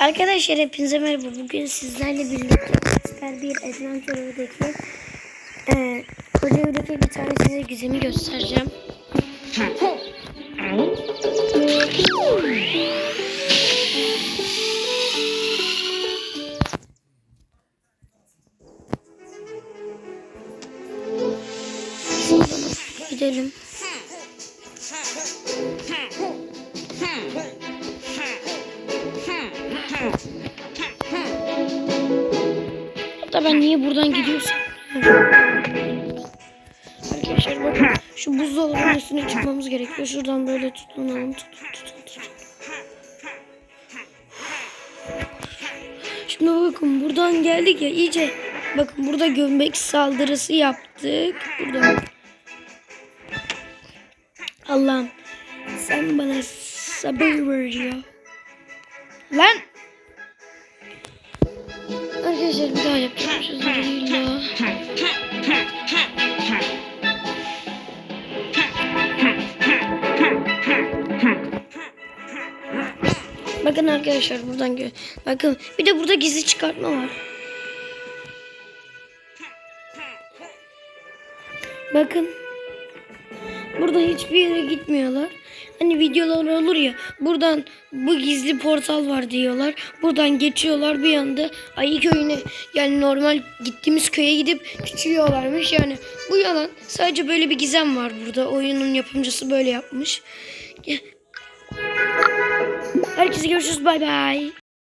Arkadaşlar hepinize merhaba. Bugün sizlerle birlikte süper bir Adventure'daki e, koca bir tane size gizemi göstereceğim. Gidelim. Hatta ben niye buradan gidiyorsam. Arkadaşlar bakın şu buzdolabının üstüne çıkmamız gerekiyor. Şuradan böyle tutunalım. Tutun tutun tutun. Şimdi bakın buradan geldik ya iyice. Bakın burada gömbek saldırısı yaptık. Buradan. Allah'ım sen bana sabır ver ya. Lan! Arkadaşlar daha yapacağım zoruyla. Bakın arkadaşlar buradan gö Bakın bir de burada gizli çıkartma var. Bakın. Burada hiçbir yere gitmiyorlar. Hani videolar olur ya. Buradan bu gizli portal var diyorlar. Buradan geçiyorlar bir anda Ayı köyüne yani normal gittiğimiz köye gidip küçüyorlarmış. Yani bu yalan. Sadece böyle bir gizem var burada. Oyunun yapımcısı böyle yapmış. Herkese görüşürüz. Bay bay.